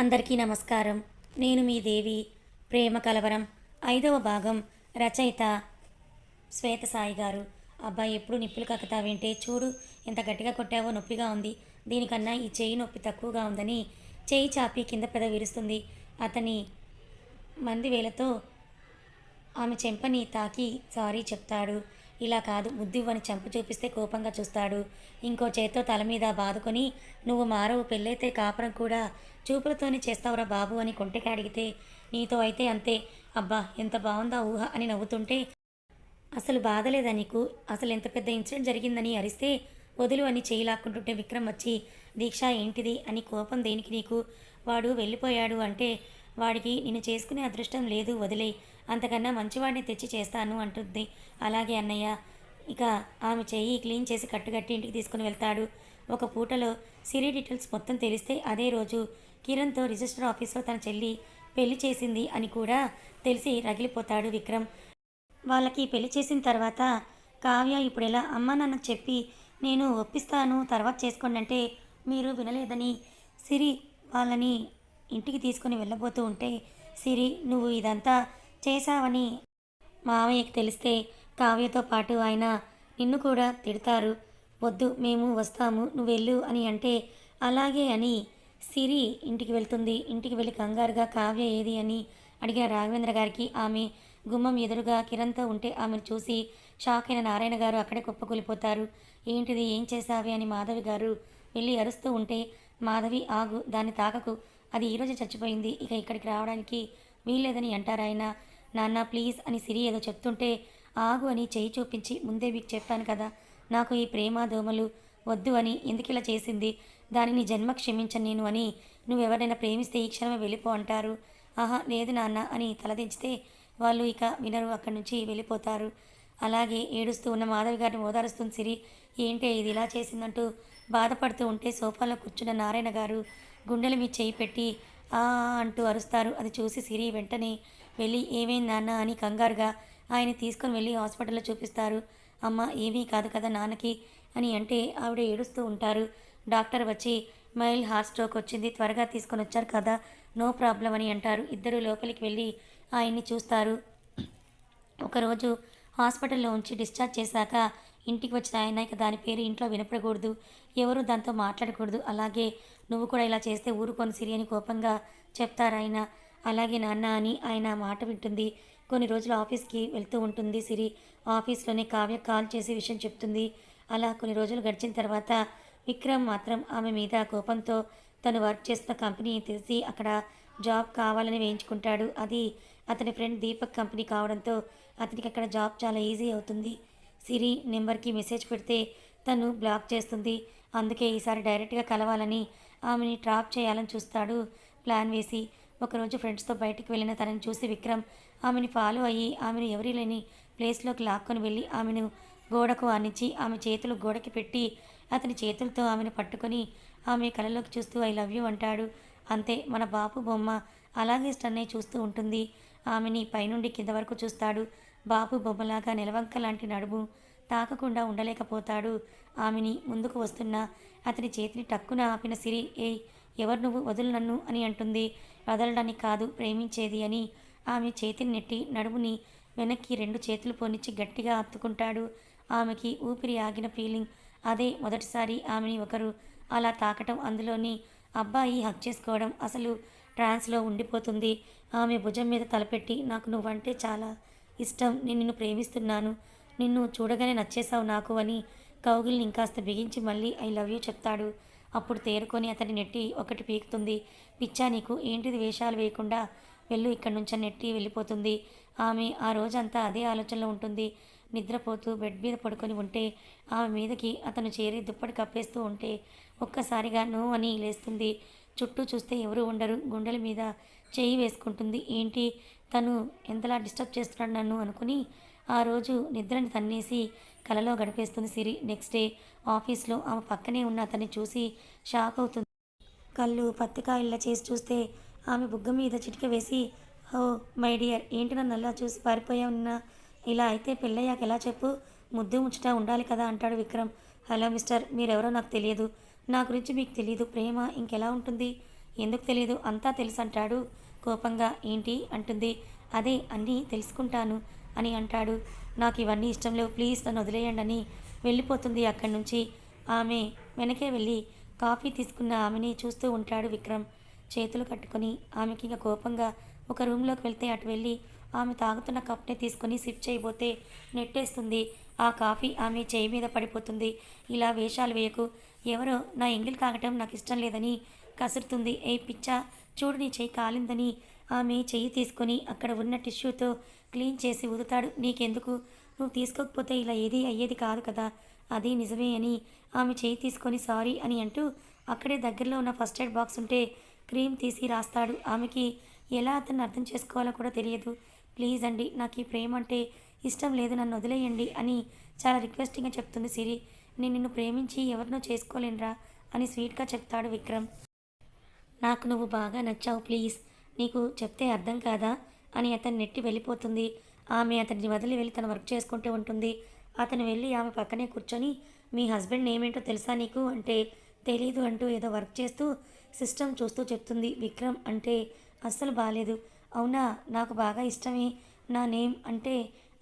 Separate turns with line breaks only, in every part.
అందరికీ నమస్కారం. నేను మీ దేవి ప్రేమ కలవరం ఐదవ భాగం రచయిత శ్వేత సాయి గారు. అబ్బాయి ఎప్పుడు నిప్పులు కక్కుతావేంటే చూడు ఎంత గట్టిగా కొట్టావో నొప్పిగా ఉంది. దీనికన్నా ఈ చేయి నొప్పి తక్కువగా ఉందని చేయి చాపి కింద పెద విరుస్తుంది. అతని మంది వేలతో ఆమె చెంపని తాకి సారీ చెప్తాడు. ఇలా కాదు ముద్దివ్వని చంపు చూపిస్తే కోపంగా చూస్తాడు. ఇంకో చేత్తో తల మీద బాదుకొని నువ్వు మారవు పెళ్ళైతే కాపురం కూడా చూపులతోనే చేస్తావురా బాబు అని కొంటెకి అడిగితే నీతో అయితే అంతే. అబ్బా ఎంత బాగుందా ఊహ అని నవ్వుతుంటే అసలు బాధలేదా నీకు? అసలు ఎంత పెద్ద ఇన్సిడెంట్ జరిగిందని అరిస్తే వదులు అని చేయి లాక్కుంటుంటే విక్రమ్ వచ్చి దీక్ష ఏంటిది? అని కోపం దేనికి నీకు? వాడు వెళ్ళిపోయాడు అంటే వాడికి నిన్ను చేసుకునే అదృష్టం లేదు వదిలే. అంతకన్నా మంచివాడిని తెచ్చి చేస్తాను అంటుంది. అలాగే అన్నయ్య. ఇక ఆమె చెయ్యి క్లీన్ చేసి కట్టుకట్టి ఇంటికి తీసుకుని వెళ్తాడు. ఒక పూటలో సిరి డీటెయిల్స్ మొత్తం తెలిస్తే అదే రోజు కిరణ్తో రిజిస్టర్ ఆఫీస్లో తన చెల్లి పెళ్ళి చేసింది అని కూడా తెలిసి రగిలిపోతాడు విక్రమ్. వాళ్ళకి పెళ్ళి చేసిన తర్వాత కావ్య ఇప్పుడు ఎలా అమ్మ నాన్నకు చెప్పి నేను ఒప్పిస్తాను తర్వాత చేసుకోండి అంటే మీరు వినలేదని సిరి వాళ్ళని ఇంటికి తీసుకొని వెళ్ళబోతూ ఉంటే సిరి నువ్వు ఇదంతా చేశావని మామయ్యకి తెలిస్తే కావ్యతో పాటు ఆయన నిన్ను కూడా తిడతారు. వద్దు మేము వస్తాము నువ్వు వెళ్ళు అని అంటే అలాగే అని సిరి ఇంటికి వెళ్తుంది. ఇంటికి వెళ్ళి కంగారుగా కావ్య ఏది అని అడిగిన రాఘవేంద్ర గారికి ఆమె గుమ్మం ఎదురుగా కిరణ్తో ఉంటే ఆమెను చూసి షాక్ అయిన నారాయణ గారు అక్కడే కుప్పకూలిపోతారు. ఏంటిది ఏం చేశావే అని మాధవి గారు వెళ్ళి అరుస్తూ ఉంటే మాధవి ఆగు దాన్ని తాకకు అది ఈరోజు చచ్చిపోయింది. ఇక ఇక్కడికి రావడానికి వీల్లేదని అంటారాయన నాన్న ప్లీజ్ అని సిరి ఏదో చెప్తుంటే ఆగు అని చేయి చూపించి ముందే మీకు చెప్పాను కదా నాకు ఈ ప్రేమ దోమలు వద్దు అని ఎందుకు ఇలా చేసింది? దానిని జన్మ క్షమించను నేను అని నువ్వెవరైనా ప్రేమిస్తే ఈ క్షణమే వెళ్ళిపో అంటారు. ఆహా లేదు నాన్న అని తలదించితే వాళ్ళు ఇక వినరు అక్కడి నుంచి వెళ్ళిపోతారు. అలాగే ఏడుస్తూ ఉన్న మాధవి గారిని ఓదారుస్తుంది సిరి. ఏంటే ఇది ఇలా చేసిందంటూ బాధపడుతూ ఉంటే సోఫాలో కూర్చున్న నారాయణ గారు గుండెల మీద చేయి పెట్టి ఆ అంటూ అరుస్తారు. అది చూసి సిరి వెంటనే వెళ్ళి ఏమైంది నాన్న? అని కంగారుగా ఆయన తీసుకొని వెళ్ళి హాస్పిటల్లో చూపిస్తారు. అమ్మ ఏమీ కాదు కదా నాన్నకి అని అంటే ఆవిడ ఏడుస్తూ ఉంటారు. డాక్టర్ వచ్చి మైల్ హార్ట్ స్ట్రోక్ వచ్చింది త్వరగా తీసుకొని వచ్చారు కదా నో ప్రాబ్లం అని అంటారు. ఇద్దరు లోపలికి వెళ్ళి ఆయన్ని చూస్తారు. ఒకరోజు హాస్పిటల్లో ఉంచి డిశ్చార్జ్ చేశాక ఇంటికి వచ్చిన ఆయన ఇక దాని పేరు ఇంట్లో వినపడకూడదు ఎవరు దాంతో మాట్లాడకూడదు అలాగే నువ్వు కూడా ఇలా చేస్తే ఊరుకొని సిరి అని కోపంగా చెప్తారాయన అలాగే నాన్న అని ఆయన మాట వింటుంది. కొన్ని రోజులు ఆఫీస్కి వెళ్తూ ఉంటుంది సిరి. ఆఫీస్లోనే కావ్య కాల్ చేసి విషయం చెప్తుంది. అలా కొన్ని రోజులు గడిచిన తర్వాత విక్రమ్ మాత్రం ఆమె మీద కోపంతో తను వర్క్ చేస్తున్న కంపెనీ తెలిసి అక్కడ జాబ్ కావాలని వేయించుకుంటాడు. అది అతని ఫ్రెండ్ దీపక్ కంపెనీ కావడంతో అతనికి అక్కడ జాబ్ చాలా ఈజీ అవుతుంది. సిరి నెంబర్కి మెసేజ్ పెడితే తను బ్లాక్ చేస్తుంది. అందుకే ఈసారి డైరెక్ట్గా కలవాలని ఆమెని ట్రాప్ చేయాలని చూస్తాడు ప్లాన్ వేసి. ఒకరోజు ఫ్రెండ్స్తో బయటికి వెళ్ళిన తనని చూసి విక్రమ్ ఆమెని ఫాలో అయ్యి ఆమెను ఎవరి లేని ప్లేస్లోకి లాక్కొని వెళ్ళి ఆమెను గోడకు ఆనించి ఆమె చేతులు గోడకి పెట్టి అతని చేతులతో ఆమెను పట్టుకొని ఆమె కళ్ళలోకి చూస్తూ ఐ లవ్ యూ అంటాడు. అంతే మన బాపు బొమ్మ అలాగే స్టన్నే చూస్తూ ఉంటుంది. ఆమెని పైనుండి కింద వరకు చూస్తాడు. బాపు బొమ్మలాగా నిలవంక లాంటి నడుము తాకకుండా ఉండలేకపోతాడు. ఆమెని ముందుకు వస్తున్న అతని చేతిని టక్కున ఆపిన సిరి ఏ ఎవరు నువ్వు? వదులు నన్ను అని అంటుంది. వదలడానికి కాదు ప్రేమించేది అని ఆమె చేతిని నెట్టి నడుముని వెనక్కి రెండు చేతులు పొనిచ్చి గట్టిగా అత్తుకుంటాడు. ఆమెకి ఊపిరి ఆగిన ఫీలింగ్. అదే మొదటిసారి ఆమెని ఒకరు అలా తాకటం అందులోని అబ్బాయి హక్ చేసుకోవడం అసలు ట్రాన్స్లో ఉండిపోతుంది. ఆమె భుజం మీద తలపెట్టి నాకు నువ్వంటే చాలా ఇష్టం. నేను నిన్ను ప్రేమిస్తున్నాను. నిన్ను చూడగానే నచ్చేసావు నాకు అని కౌగిల్ని ఇంకాస్త బిగించి మళ్ళీ ఐ లవ్ యూ చెప్తాడు. అప్పుడు తేరుకొని అతని నెట్టి ఒకటి పీకుతుంది. పిచ్చా నీకు ఏంటిది వేషాలు వేయకుండా వెళ్ళు ఇక్కడి నుంచి నెట్టి వెళ్ళిపోతుంది. ఆమె ఆ రోజంతా అదే ఆలోచనలో ఉంటుంది. నిద్రపోతూ బెడ్ మీద పడుకొని ఉంటే ఆమె మీదకి అతను చేరి దుప్పటి కప్పేస్తూ ఉంటే ఒక్కసారిగా నో అని లేస్తుంది. చుట్టూ చూస్తే ఎవరు ఉండరు. గుండెల మీద చేయి వేసుకుంటుంది. ఏంటి? తను ఎంతలా డిస్టర్బ్ చేస్తున్నాడు నన్ను అనుకుని ఆ రోజు నిద్రని తన్నేసి కలలో గడిపేస్తుంది సిరి. నెక్స్ట్ డే ఆఫీస్లో ఆమె పక్కనే ఉన్న అతన్ని చూసి షాక్ అవుతుంది. కళ్ళు పత్తికాయల్లా చేసి చూస్తే ఆమె బుగ్గ మీద చిటిక వేసి ఓ మై డియర్ ఏంటి నన్ను అలా చూసి పారిపోయా ఉన్నా ఇలా అయితే పెళ్ళయ్యాక ఎలా చెప్పు? ముద్దు ముచ్చట ఉండాలి కదా అంటాడు విక్రమ్. హలో మిస్టర్ మీరెవరో నాకు తెలియదు. నా గురించి మీకు తెలియదు ప్రేమ ఇంకెలా ఉంటుంది? ఎందుకు తెలియదు అంతా తెలుసు అంటాడు కోపంగా. ఏంటి? అంటుంది. అదే అన్నీ తెలుసుకుంటాను. అని అంటాడు. నాకు ఇవన్నీ ఇష్టం లేవు. ప్లీజ్ నన్ను వదిలేయండి అని వెళ్ళిపోతుంది అక్కడి నుంచి. ఆమె వెనకే వెళ్ళి కాఫీ తీసుకున్న ఆమెని చూస్తూ ఉంటాడు విక్రమ్. చేతులు కట్టుకొని ఆమెకి ఇంకా కోపంగా ఒక రూమ్లోకి వెళ్తే అటు వెళ్ళి ఆమె తాగుతున్న కప్ని తీసుకొని సిప్ చేయబోతే నెట్టేస్తుంది. ఆ కాఫీ ఆమె చేయి మీద పడిపోతుంది. ఇలా వేషాలు వేయకు. ఎవరో నా ఎంగిల్ కాగటం నాకు ఇష్టం లేదని కసురుతుంది. ఏ పిచ్చా చూడు నీ చేయి కాలిందని ఆమె చెయ్యి తీసుకొని అక్కడ ఉన్న టిష్యూతో క్లీన్ చేసి ఉదుతాడు. నీకెందుకు? నువ్వు తీసుకోకపోతే ఇలా ఏది అయ్యేది కాదు కదా. అది నిజమే అని ఆమె చేయి తీసుకొని సారీ అని అంటూ అక్కడే దగ్గరలో ఉన్న ఫస్ట్ ఎయిడ్ బాక్స్ ఉంటే క్రీమ్ తీసి రాస్తాడు. ఆమెకి ఎలా అతన్ని అర్థం చేసుకోవాలో కూడా తెలియదు. ప్లీజ్ అండి నాకు ఈ ప్రేమ అంటే ఇష్టం లేదు నన్ను వదిలేయండి అని చాలా రిక్వెస్టింగ్గా చెప్తుంది సిరి. నేను నిన్ను ప్రేమించి ఎవరినో చేసుకోలేనురా అని స్వీట్గా చెప్తాడు విక్రమ్. నాకు నువ్వు బాగా నచ్చావు ప్లీజ్. నీకు చెప్తే అర్థం కాదా? అని అతన్ని నెట్టి వెళ్ళిపోతుంది. ఆమె అతన్ని వదిలి వెళ్ళి తన వర్క్ చేసుకుంటూ ఉంటుంది. అతను వెళ్ళి ఆమె పక్కనే కూర్చొని మీ హస్బెండ్ ఏమేంటో తెలుసా నీకు? అంటే తెలీదు అంటూ ఏదో వర్క్ చేస్తూ సిస్టమ్ చూస్తూ చెప్తుంది. విక్రమ్ అంటే అస్సలు బాగాలేదు అవునా? నాకు బాగా ఇష్టమే. నా నేమ్ అంటే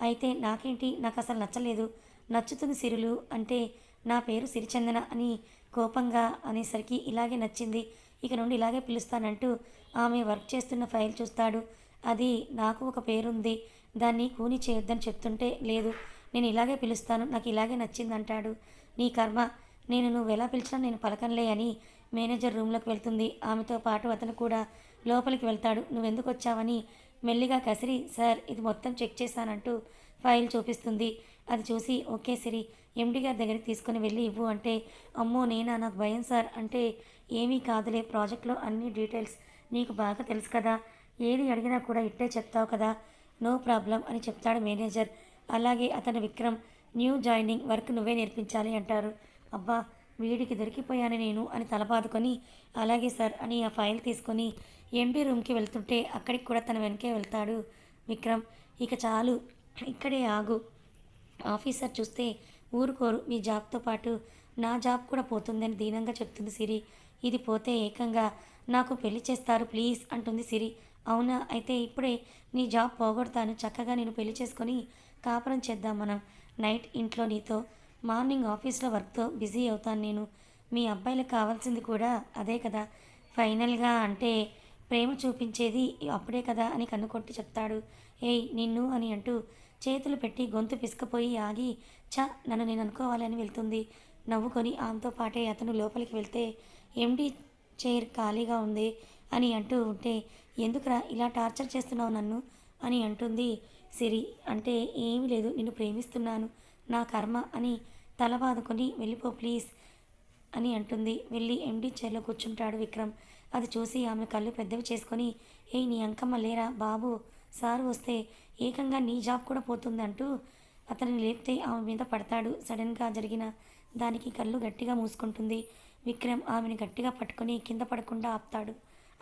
అయితే నాకేంటి? నాకు అసలు నచ్చలేదు. నచ్చుతుంది సిరులు అంటే నా పేరు సిరిచందన అని కోపంగా అనేసరికి ఇలాగే నచ్చింది. ఇక నుండి ఇలాగే పిలుస్తానంటూ ఆమె వర్క్ చేస్తున్న ఫైల్ చూస్తాడు. అది నాకు ఒక పేరుంది. దాన్ని కూని చేయొద్దని చెప్తుంటే లేదు. నేను ఇలాగే పిలుస్తాను. నాకు ఇలాగే నచ్చిందంటాడు. నీ కర్మ. నేను నువ్వు ఎలా పిలిచినా నేను పలకంలే అని మేనేజర్ రూమ్లోకి వెళ్తుంది. ఆమెతో పాటు అతను కూడా లోపలికి వెళ్తాడు. నువ్వెందుకు వచ్చావని మెల్లిగా కసిరి సార్ ఇది మొత్తం చెక్ చేశానంటూ ఫైల్ చూపిస్తుంది. అది చూసి ఓకే సిరి ఎండి గారి దగ్గరికి తీసుకుని వెళ్ళి ఇవ్వు అంటే అమ్మో నేనా నాకు భయం సార్. అంటే ఏమీ కాదులే ప్రాజెక్ట్లో అన్ని డీటెయిల్స్ నీకు బాగా తెలుసు కదా. ఏది అడిగినా కూడా ఇట్టే చెప్తావు కదా. నో ప్రాబ్లం అని చెప్తాడు మేనేజర్. అలాగే అతను విక్రమ్ న్యూ జాయినింగ్ వర్క్ నువ్వే నేర్పించాలి అంటారు. అబ్బా వీడికి దొరికిపోయాను నేను అని తలబాదుకొని అలాగే సార్ అని ఆ ఫైల్ తీసుకొని ఎండి రూమ్కి వెళ్తుంటే అక్కడికి కూడా తన వెనకే వెళ్తాడు విక్రమ్. ఇక చాలు. ఇక్కడే ఆగు. ఆఫీసర్ చూస్తే ఊరుకోరు. మీ జాబ్తో పాటు నా జాబ్ కూడా పోతుందని దీనంగా చెప్తుంది సిరి. ఇది పోతే ఏకంగా నాకు పెళ్ళి చేస్తారు ప్లీజ్ అంటుంది సిరి. అవునా? అయితే ఇప్పుడే నీ జాబ్ పోగొడతాను. చక్కగా నేను పెళ్ళి చేసుకొని కాపురం చేద్దాం మనం. నైట్ ఇంట్లో నీతో మార్నింగ్ ఆఫీస్లో వర్క్తో బిజీ అవుతాను నేను. మీ అబ్బాయిలకు కావాల్సింది కూడా అదే కదా. ఫైనల్గా అంటే ప్రేమ చూపించేది అప్పుడే కదా అని కన్నుకొట్టి చెప్తాడు. ఏయ్ నిన్ను అని అంటూ చేతులు పెట్టి గొంతు పిసుకపోయి ఆగి చ నన్ను నేను అనుకోవాలని వెళ్తుంది. నవ్వుకొని ఆమెతో పాటే అతను లోపలికి వెళ్తే ఎండి చైర్ ఖాళీగా ఉంది అని అంటూ ఉంటే ఎందుకురా ఇలా టార్చర్ చేస్తున్నావు నన్ను అని అంటుంది. సిరి అంటే ఏమీ లేదు నిన్ను ప్రేమిస్తున్నాను నా కర్మ అని తల బాదుకొని వెళ్ళిపో ప్లీజ్ అని అంటుంది. వెళ్ళి ఎండి చైర్లో కూర్చుంటాడు విక్రమ్. అది చూసి ఆమె కళ్ళు పెద్దవి చేసుకొని ఏ నీ అంకమ్మ లేరా బాబు? సార్ వస్తే ఏకంగా నీ జాబ్ కూడా పోతుందంటూ అతన్ని లేపితే ఆమె మీద పడతాడు. సడన్గా జరిగిన దానికి కళ్ళు గట్టిగా మూసుకుంటుంది. విక్రమ్ ఆమెను గట్టిగా పట్టుకొని కింద పడకుండా ఆపుతాడు.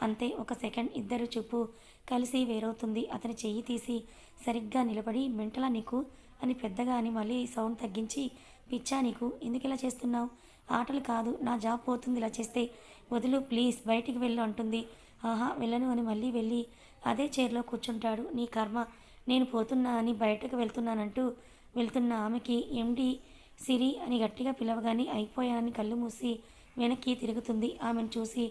అంతే ఒక సెకండ్ ఇద్దరు చూపు కలిసి వేరవుతుంది. అతని చెయ్యి తీసి సరిగ్గా నిలబడి మెంటలా నీకు? అని పెద్దగా అని మళ్ళీ సౌండ్ తగ్గించి పిచ్చా నీకు ఎందుకు ఇలా చేస్తున్నావు? ఆటలు కాదు నా జాబ్ పోతుంది ఇలా చేస్తే. వదులు ప్లీజ్ బయటికి వెళ్ళు అంటుంది. ఆహా వెళ్ళను అని మళ్ళీ వెళ్ళి అదే చైర్లో కూర్చుంటాడు. నీ కర్మ నేను పోతున్నా అని బయటకు వెళ్తున్నానంటూ వెళ్తున్న ఆమెకి ఎండి సిరి అని గట్టిగా పిలవగానే అయిపోయానని కళ్ళు మూసి వెనక్కి తిరుగుతుంది. ఆమెను చూసి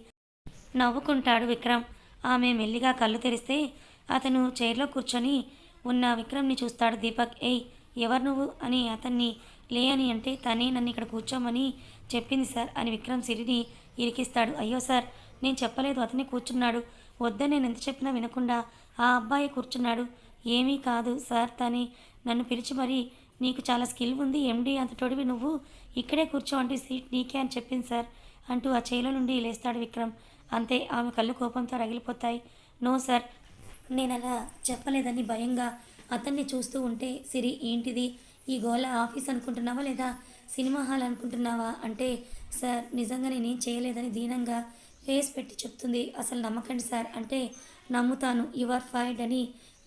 నవ్వుకుంటాడు విక్రమ్. ఆమె మెల్లిగా కళ్ళు తెరిస్తే అతను చైర్లో కూర్చొని ఉన్న విక్రమ్ని చూస్తాడు దీపక్. ఏయ్ ఎవరు నువ్వు? అని అతన్ని లే అని అంటే తనే నన్ను ఇక్కడ కూర్చోమని చెప్పింది సార్ అని విక్రమ్ సిరిని ఇరికిస్తాడు. అయ్యో సార్ నేను చెప్పలేదు అతనే కూర్చున్నాడు. వద్దని నేను ఎంత చెప్పినా వినకుండా ఆ అబ్బాయి కూర్చున్నాడు. ఏమీ కాదు సార్ తని. నన్ను పిలిచి మరీ నీకు చాలా స్కిల్ ఉంది ఎండి అంత తొడివి నువ్వు ఇక్కడే కూర్చో సీట్ నీకే అని చెప్పింది సార్ అంటూ ఆ చేలో నుండి లేస్తాడు విక్రమ్. అంతే ఆమె కళ్ళు కోపంతో రగిలిపోతాయి. నో సార్ నేను అలా చెప్పలేదని భయంగా అతన్ని చూస్తూ ఉంటే సిరి ఏంటిది? ఈ గోళ ఆఫీస్ అనుకుంటున్నావా లేదా సినిమా హాల్ అనుకుంటున్నావా? అంటే సార్ నిజంగా నేనేం చేయలేదని దీనంగా ఫేస్ పెట్టి చెప్తుంది. అసలు నమ్మకండి సార్. అంటే నమ్ముతాను. యు ఆర్ ఫైడ్ అని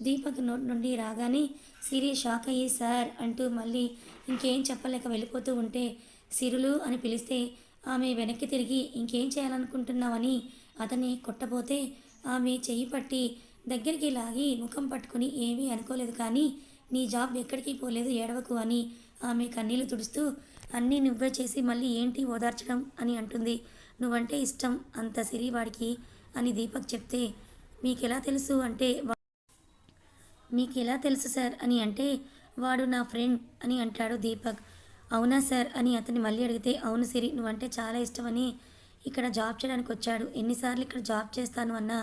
దీపక్ నోటి నుండి రాగానే సిరి షాక్ అయ్యి సార్ అంటూ మళ్ళీ ఇంకేం చెప్పలేక వెళ్ళిపోతూ ఉంటే సిరులు అని పిలిస్తే ఆమె వెనక్కి తిరిగి ఇంకేం చేయాలనుకుంటున్నావని అతన్ని కొట్టబోతే ఆమె చెయ్యి పట్టి దగ్గరికి లాగి ముఖం పట్టుకుని ఏమీ అనుకోలేదు కానీ నీ జాబ్ ఎక్కడికి పోలేదు ఏడవకు అని ఆమె కన్నీళ్ళు తుడుస్తూ అన్నీ నువ్వే చేసి మళ్ళీ ఏంటి ఓదార్చడం అని అంటుంది. నువ్వంటే ఇష్టం అంత సిరి వాడికి అని దీపక్ చెప్తే మీకెలా తెలుసు అంటే మీకెలా మీకు ఎలా తెలుసు సార్ అని అంటే వాడు నా ఫ్రెండ్ అని అంటాడు దీపక్. అవునా సార్? అని అతన్ని మళ్ళీ అడిగితే అవును సిరి నువ్వంటే చాలా ఇష్టమని ఇక్కడ జాబ్ చేయడానికి వచ్చాడు. ఎన్నిసార్లు ఇక్కడ జాబ్ చేస్తాను అన్నా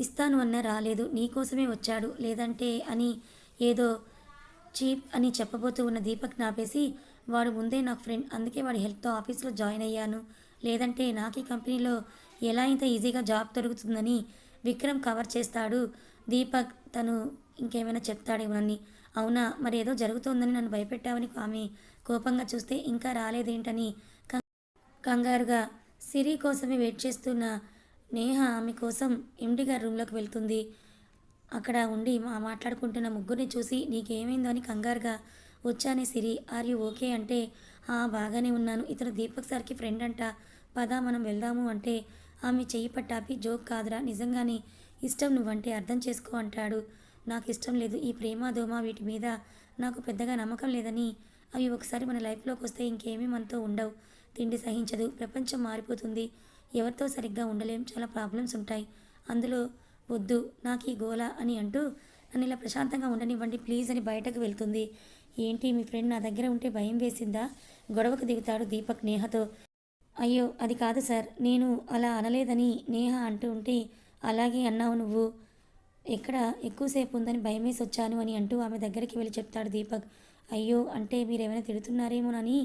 ఇస్తాను అన్నా రాలేదు. నీకోసమే వచ్చాడు. లేదంటే అని ఏదో చీప్ అని చెప్పబోతూ ఉన్న దీపక్ నాపేసి వాడు ముందే నాకు ఫ్రెండ్. అందుకే వాడి హెల్ప్తో ఆఫీస్లో జాయిన్ అయ్యాను. లేదంటే నాకు ఈ కంపెనీలో ఎలా ఇంత ఈజీగా జాబ్ దొరుకుతుందని విక్రమ్ కవర్ చేస్తాడు. దీపక్ తను ఇంకేమైనా చెప్తాడేమోనని అవునా? మరి ఏదో జరుగుతోందని నన్ను భయపెట్టావని ఆమె కోపంగా చూస్తే ఇంకా రాలేదేంటని కంగారుగా సిరి కోసమే వెయిట్ చేస్తున్న నేహ ఆమె కోసం ఎండి గారి రూమ్లోకి వెళ్తుంది. అక్కడ ఉండి మా మాట్లాడుకుంటున్న ముగ్గురిని చూసి నీకేమైందో అని కంగారుగా వచ్చానే సిరి ఆర్ యు ఓకే? అంటే బాగానే ఉన్నాను. ఇతను దీపక్ సార్కి ఫ్రెండ్ అంట. పదా మనం వెళ్దాము అంటే ఆమె చెయ్యి పట్టాపి జోక్ కాదురా నిజంగానే ఇష్టం నువ్వంటే అర్థం చేసుకో అంటాడు. నాకు ఇష్టం లేదు. ఈ ప్రేమ దోమ వీటి మీద నాకు పెద్దగా నమ్మకం లేదని అవి ఒకసారి మన లైఫ్లోకి వస్తే ఇంకేమీ మనతో ఉండవు. తిండి సహించదు. ప్రపంచం మారిపోతుంది. ఎవరితో సరిగ్గా ఉండలేం. చాలా ప్రాబ్లమ్స్ ఉంటాయి. అందులో వద్దు. నాకు ఈ గోల అని అంటూ నన్ను ఇలా ప్రశాంతంగా ఉండనివ్వండి. ప్లీజ్ అని బయటకు వెళ్తుంది. ఏంటి మీ ఫ్రెండ్ నా దగ్గర ఉంటే భయం వేసిందా? గొడవకు దిగుతాడు దీపక్ నేహతో. అయ్యో అది కాదు సార్. నేను అలా అనలేదని నేహ అంటూ ఉంటే అలాగే అన్నావు నువ్వు. ఎక్కడ? ఎక్కువసేపు ఉందని భయమేసి వచ్చాను అని అంటూ ఆమె దగ్గరికి వెళ్ళి చెప్తాడు దీపక్. అయ్యో అంటే మీరేమైనా తిడుతున్నారేమోనని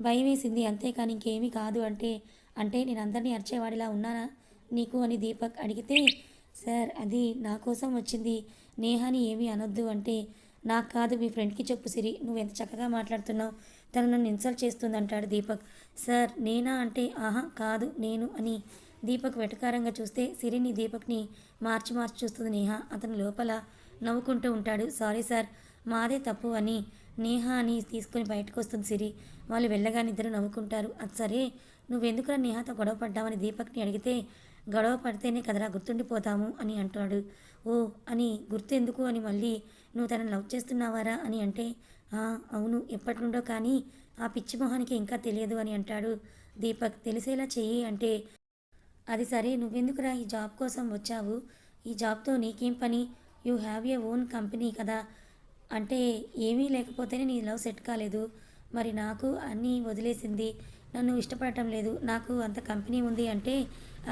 భయం వేసింది అంతేకాని ఇంకేమీ కాదు అంటే అంటే నేను అందరినీ అరిచేవాడిలా ఉన్నానా నీకు అని దీపక్ అడిగితే సార్ అది నా కోసం వచ్చింది. నేహాని ఏమీ అనొద్దు అంటే నాకు కాదు మీ ఫ్రెండ్కి చెప్పు సిరి నువ్వు ఎంత చక్కగా మాట్లాడుతున్నావు. తను నన్ను ఇన్సల్ట్ చేస్తుంది అంటాడు దీపక్. సార్ నేనా అంటే ఆహా కాదు నేను అని. దీపక్ వెటకారంగా చూస్తే సిరిని దీపక్ని మార్చి మార్చి చూస్తుంది నేహ. అతను లోపల నవ్వుకుంటూ ఉంటాడు. సారీ సార్ మాదే తప్పు అని నేహ అని తీసుకొని బయటకు వస్తుంది సిరి. వాళ్ళు వెళ్ళగానే ఇద్దరు నవ్వుకుంటారు. అది సరే నువ్వెందుకురా నేహతో గొడవ పడ్డావని దీపక్ని అడిగితే గొడవ పడితేనే కదరా గుర్తుండిపోతాము అని అంటాడు. ఓ అని గుర్తెందుకు అని మళ్ళీ నువ్వు తనని లవ్ చేస్తున్నావారా అని అంటే అవును ఎప్పటి నుండో కానీ ఆ పిచ్చి మొహానికి ఇంకా తెలియదు అని అంటాడు దీపక్. తెలిసేలా చెయ్యి అంటే అది సరే నువ్వెందుకురా ఈ జాబ్ కోసం వచ్చావు? ఈ జాబ్తో నీకేం పని? You have a own company కదా. అంటే ఏమీ లేకపోతేనే నీ లవ్ సెట్ కాలేదు. మరి నాకు అన్నీ వదిలేసింది. నన్ను ఇష్టపడటం లేదు. నాకు అంత కంపెనీ ఉంది అంటే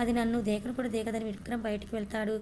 అది నన్ను దేకను కూడా దేకదని విక్రమ్ బయటకు వెళ్తాడు.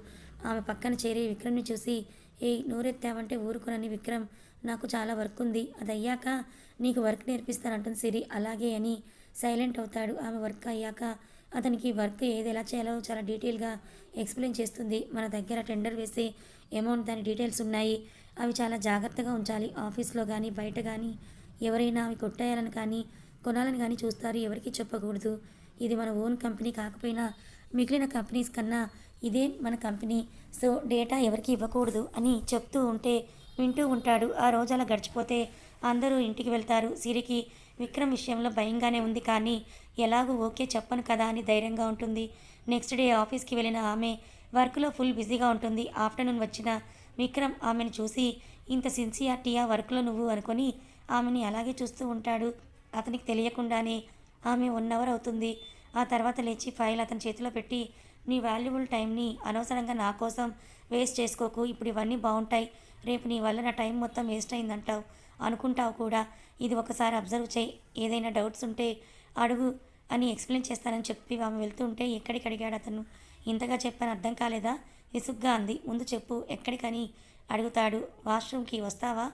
ఆమె పక్కన చేరి విక్రమ్ని చూసి ఏ నోరెత్తావంటే ఊరుకునని విక్రమ్. నాకు చాలా వర్క్ ఉంది. అది అయ్యాక నీకు వర్క్ నేర్పిస్తానంటుంది సిరి. అలాగే అని సైలెంట్ అవుతాడు. ఆమె వర్క్ అయ్యాక అతనికి వర్క్ ఏది ఎలా చేయాలో చాలా డీటెయిల్గా ఎక్స్ప్లెయిన్ చేస్తుంది. మన దగ్గర టెండర్ వేసే అమౌంట్ దాని డీటెయిల్స్ ఉన్నాయి. అవి చాలా జాగ్రత్తగా ఉంచాలి. ఆఫీస్లో కానీ బయట కానీ ఎవరైనా అవి కొట్టేయాలని కానీ కొనాలని కానీ చూస్తారు. ఎవరికి చెప్పకూడదు. ఇది మన ఓన్ కంపెనీ కాకపోయినా మిగిలిన కంపెనీస్ కన్నా ఇదే మన కంపెనీ. సో డేటా ఎవరికి ఇవ్వకూడదు అని చెప్తూ ఉంటే వింటూ ఉంటాడు. ఆ రోజు అలా గడిచిపోతే అందరూ ఇంటికి వెళ్తారు. సిరికి విక్రమ్ విషయంలో భయంగానే ఉంది. కానీ ఎలాగూ ఓకే చెప్పను కదా అని ధైర్యంగా ఉంటుంది. నెక్స్ట్ డే ఆఫీస్కి వెళ్ళిన ఆమె వర్క్లో ఫుల్ బిజీగా ఉంటుంది. ఆఫ్టర్నూన్ వచ్చిన విక్రమ్ ఆమెను చూసి ఇంత సిన్సియార్టీయా వర్క్లో నువ్వు? అనుకొని ఆమెని అలాగే చూస్తూ ఉంటాడు. అతనికి తెలియకుండానే ఆమె వన్ అవర్ అవుతుంది. ఆ తర్వాత లేచి ఫైల్ అతని చేతిలో పెట్టి నీ వాల్యుబుల్ టైంని అనవసరంగా నా కోసం వేస్ట్ చేసుకోకు. ఇప్పుడు ఇవన్నీ బాగుంటాయి. రేపు నీ వల్ల నా టైం మొత్తం వేస్ట్ అయిందంటావు. అనుకుంటావు కూడా. ఇది ఒకసారి అబ్జర్వ్ చేయి. ఏదైనా డౌట్స్ ఉంటే అడుగు అని ఎక్స్ప్లెయిన్ చేస్తానని చెప్పి ఆమె వెళ్తుంటే ఎక్కడికి అడిగాడు అతను. ఇంతగా చెప్పని అర్థం కాలేదా? విసుగ్గా అంది. ముందు చెప్పు. ఎక్కడికని అడుగుతాడు. వాష్రూమ్కి వస్తావా?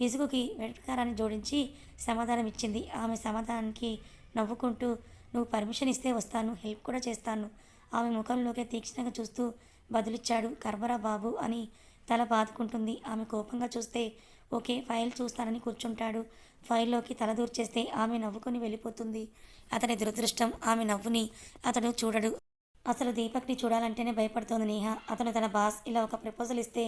విసుగుకి వెటకారాన్ని జోడించి సమాధానం ఇచ్చింది. ఆమె సమాధానానికి నవ్వుకుంటూ నువ్వు పర్మిషన్ ఇస్తే వస్తాను. హెల్ప్ కూడా చేస్తాను. ఆమె ముఖంలోకి తీక్షణంగా చూస్తూ బదులిచ్చాడు. కర్బరా బాబు అని తల బాదుకుంటుంది. ఆమె కోపంగా చూస్తే ఓకే ఫైల్ చూస్తానని కూర్చుంటాడు. ఫైల్లోకి తల దూర్చేస్తే ఆమె నవ్వుకొని వెళ్ళిపోతుంది. అతని దురదృష్టం ఆమె నవ్వుని అతడు చూడడు. అసలు దీపక్ని చూడాలంటేనే భయపడుతోంది నేహ. అతను తన బాస్ ఇలా ఒక ప్రపోజల్ ఇస్తే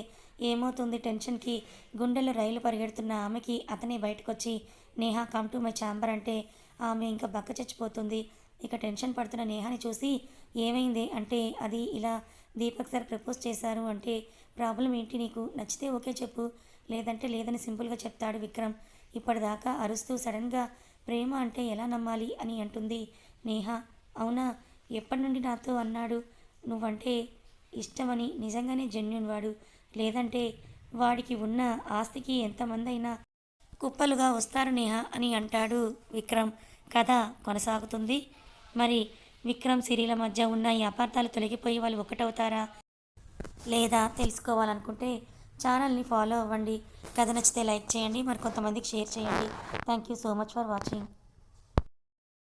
ఏమవుతుంది టెన్షన్కి? గుండెల్లో రైలు పరిగెడుతున్న ఆమెకి అతనే బయటకొచ్చి Neha come to my chamber అంటే ఆమె ఇంకా బక్క చచ్చిపోతుంది. ఇక టెన్షన్ పడుతున్న నేహాని చూసి ఏమైంది? అంటే అది ఇలా దీపక్ సార్ ప్రపోజ్ చేశారు అంటే ప్రాబ్లం ఏంటి నీకు? నచ్చితే ఓకే చెప్పు. లేదంటే లేదని సింపుల్గా చెప్తాడు విక్రమ్. ఇప్పటిదాకా అరుస్తూ సడన్గా ప్రేమ అంటే ఎలా నమ్మాలి అని అంటుంది నేహ. అవునా? ఎప్పటి నుండి నాతో అన్నాడు? నువ్వంటే ఇష్టమని నిజంగానే జెన్యున్ వాడు. లేదంటే వాడికి ఉన్న ఆస్తికి ఎంతమంది అయినా కుప్పలుగా వస్తారు నేహ అని అంటాడు విక్రమ్. కథ కొనసాగుతుంది. మరి విక్రమ్ సిరీల మధ్య ఉన్న ఈ అపార్థాలు తొలగిపోయి వాళ్ళు ఒకటవుతారా లేదా తెలుసుకోవాలనుకుంటే ఛానల్ని ఫాలో అవ్వండి. కథ నచ్చితే లైక్ చేయండి. మరి కొంతమందికి షేర్ చేయండి. Thank you so much for watching.